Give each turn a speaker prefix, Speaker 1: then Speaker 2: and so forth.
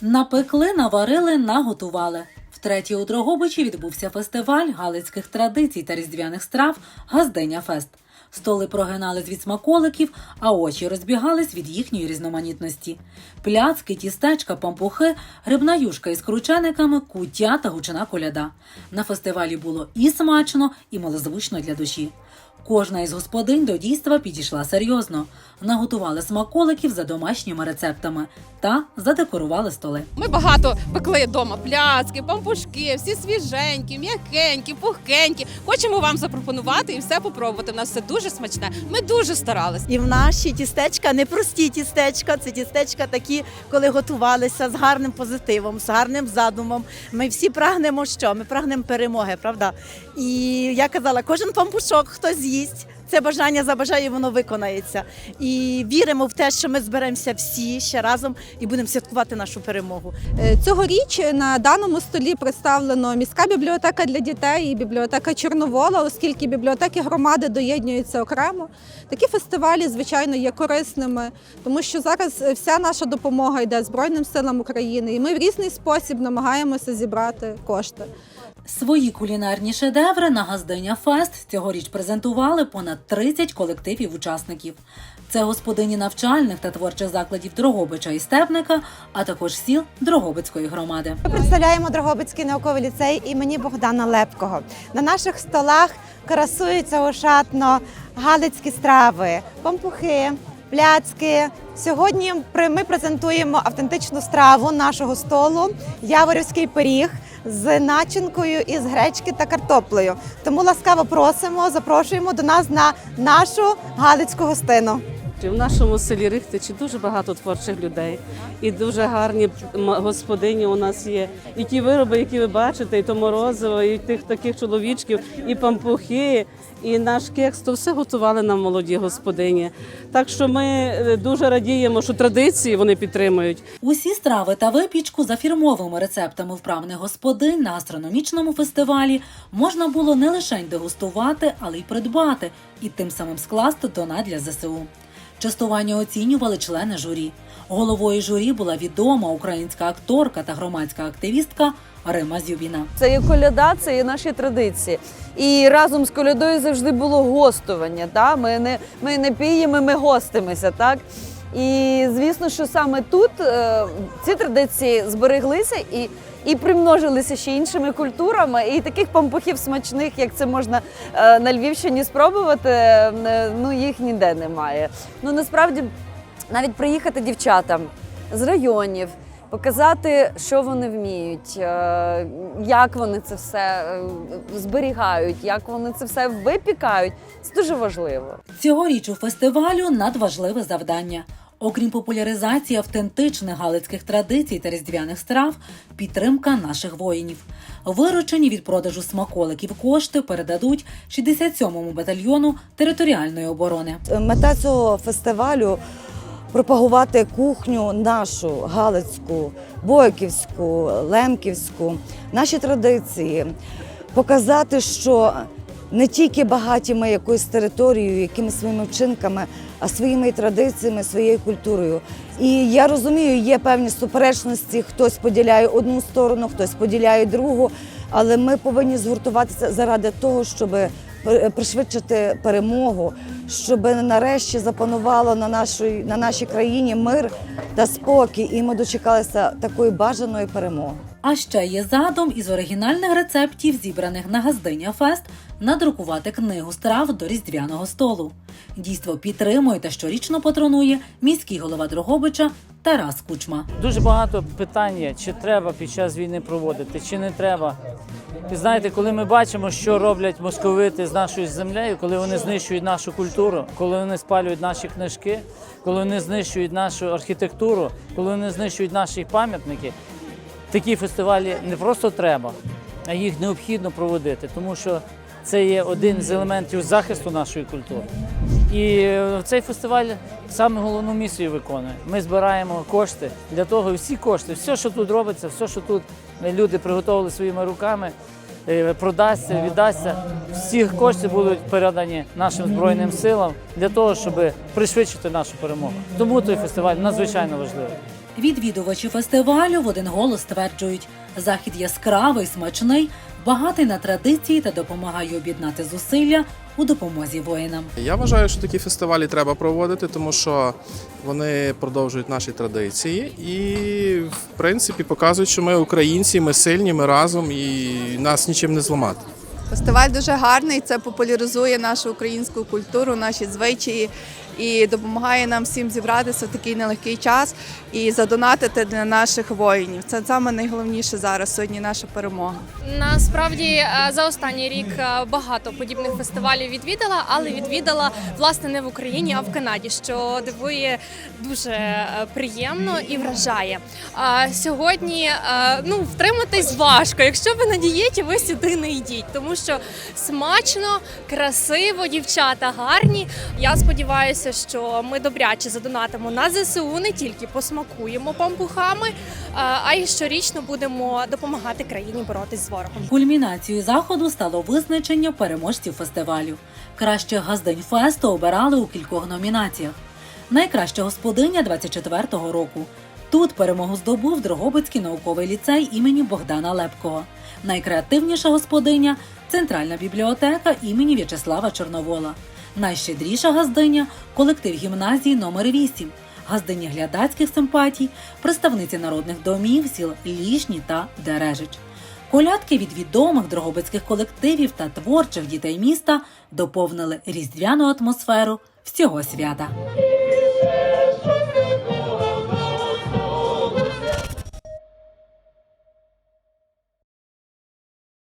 Speaker 1: Напекли, наварили, наготували. Втретє у Дрогобичі відбувся фестиваль галицьких традицій та різдвяних страв Газденя Фест. Столи прогинались від смаколиків, а очі розбігались від їхньої різноманітності. Пляцки, тістечка, пампухи, грибна юшка із кручениками, куття та гучна коляда. На фестивалі було і смачно, і малозвучно для душі. Кожна із господинь до дійства підійшла серйозно, наготували смаколиків за домашніми рецептами та задекорували столи.
Speaker 2: Ми багато пекли вдома пляцки, пампушки, всі свіженькі, м'якенькі, пухкенькі. Хочемо вам запропонувати і все попробувати. У нас все дуже смачне. Ми дуже старались.
Speaker 3: І в наші тістечка не прості тістечка, це тістечка такі, коли готувалися з гарним позитивом, з гарним задумом. Ми всі прагнемо що? Ми прагнемо перемоги, правда? І я казала, кожен пампушок хто з'їсть. Це бажання забажає, воно виконається. І віримо в те, що ми зберемося всі ще разом і будемо святкувати нашу перемогу.
Speaker 4: Е, Цьогоріч на даному столі представлено міська бібліотека для дітей і бібліотека Чорновола, оскільки бібліотеки громади доєднуються окремо. Такі фестивалі, звичайно, є корисними, тому що зараз вся наша допомога йде Збройним силам України, і ми в різний спосіб намагаємося зібрати кошти.
Speaker 1: Свої кулінарні шедеври на Газдиня Фест цьогоріч презентували понад 30 колективів учасників. Це господині навчальних та творчих закладів Дрогобича і Степника, а також сіл Дрогобицької громади.
Speaker 5: Ми представляємо Дрогобицький науковий ліцей імені Богдана Лепкого. На наших столах красуються ошатно галицькі страви, пампухи, пляцки. Сьогодні ми презентуємо автентичну страву нашого столу яворівський пиріг з начинкою із гречки та картоплею. Тому ласкаво просимо, запрошуємо до нас на нашу галицьку гостину.
Speaker 6: В нашому селі Рихтичі дуже багато творчих людей і дуже гарні господині у нас є. І ті вироби, які ви бачите, і то морозиво, і тих таких чоловічків, і пампухи, і наш кекс, то все готували нам молоді господині. Так що ми е, дуже радіємо, що традиції вони підтримують.
Speaker 1: Усі страви та випічку за фірмовими рецептами вправних господинь на астрономічному фестивалі можна було не лише дегустувати, але й придбати, і тим самим скласти донат для ЗСУ. Частування оцінювали члени журі. Головою журі була відома українська акторка та громадська активістка Рима Зюбіна.
Speaker 7: Це є коляда, це є наші традиції. І разом з колядою завжди було гостування. Та? Ми, не, ми не піємо, ми гостимося. Так? І звісно, що саме тут е, ці традиції збереглися і, і примножилися ще іншими культурами. І таких пампухів смачних, як це можна е, на Львівщині спробувати, е, ну їх ніде немає. Ну насправді навіть приїхати дівчатам з районів. Показати, що вони вміють, е, як вони це все зберігають, як вони це все випікають. Це дуже важливо.
Speaker 1: Цьогоріч у фестивалю надважливе завдання. Окрім популяризації автентичних галицьких традицій та різдвяних страв, підтримка наших воїнів. Виручені від продажу смаколиків кошти передадуть 67-му батальйону територіальної оборони.
Speaker 8: Мета цього фестивалю пропагувати кухню нашу галицьку, бойківську, лемківську, наші традиції, показати, що не тільки багаті ми якоюсь територією, якимись своїми вчинками, а своїми традиціями, своєю культурою. І я розумію, є певні суперечності, хтось поділяє одну сторону, хтось поділяє другу, але ми повинні згуртуватися заради того, щоб пр- пришвидшити перемогу, щоб нарешті запанувало на нашій, на нашій країні мир та спокій, і ми дочекалися такої бажаної перемоги.
Speaker 1: А ще є задум із оригінальних рецептів, зібраних на Газдиня Фест, надрукувати книгу страв до різдвяного столу. Дійство підтримує та щорічно патронує міський голова Дрогобича Тарас Кучма.
Speaker 9: Дуже багато питань є, чи треба під час війни проводити, чи не треба. І знаєте, коли ми бачимо, що роблять московити з нашою землею, коли вони знищують нашу культуру, коли вони спалюють наші книжки, коли вони знищують нашу архітектуру, коли вони знищують наші пам'ятники, такі фестивалі не просто треба, а їх необхідно проводити, тому що це є один з елементів захисту нашої культури. І е, цей фестиваль саме головну місію виконує. Ми збираємо кошти для того, всі кошти, все, що тут робиться, все, що тут люди приготували своїми руками, е, продасться, віддасться. Всі кошти будуть передані нашим збройним силам для того, щоб пришвидшити нашу перемогу. Тому той фестиваль надзвичайно важливий.
Speaker 1: Відвідувачі фестивалю в один голос стверджують, захід яскравий, смачний, багатий на традиції та допомагає об'єднати зусилля у допомозі воїнам.
Speaker 10: Я вважаю, що такі фестивалі треба проводити, тому що вони продовжують наші традиції і, в принципі, показують, що ми українці, ми сильні, ми разом і нас нічим не зламати.
Speaker 11: Фестиваль дуже гарний. Це популяризує нашу українську культуру, наші звичаї і допомагає нам всім зібратися в такий нелегкий час і задонатити для наших воїнів. Це саме найголовніше зараз сьогодні. Наша перемога.
Speaker 12: Насправді е, за останній рік е, багато подібних фестивалів відвідала, але відвідала власне не в Україні, а в Канаді, що дивує дуже е, приємно і вражає. Сьогодні ну втриматись важко. Якщо ви на дієті, ви сюди не йдіть, тому що смачно, красиво, дівчата гарні. Я сподіваюся, що ми добряче задонатимо на ЗСУ, не тільки посмакуємо пампухами, а й щорічно будемо допомагати країні боротись з ворогом.
Speaker 1: Кульмінацією заходу стало визначення переможців фестивалю. Кращих газдень фесту обирали у кількох номінаціях. Найкраща господиня 24-го року. Тут перемогу здобув Дрогобицький науковий ліцей імені Богдана Лепкого. Найкреативніша господиня Центральна бібліотека імені В'ячеслава Чорновола. Найщедріша газдиня колектив гімназії номер 8 газдині глядацьких симпатій, представниці народних домів сіл Лішні та Дережич. Колядки від відомих дрогобицьких колективів та творчих дітей міста доповнили різдвяну атмосферу всього свята.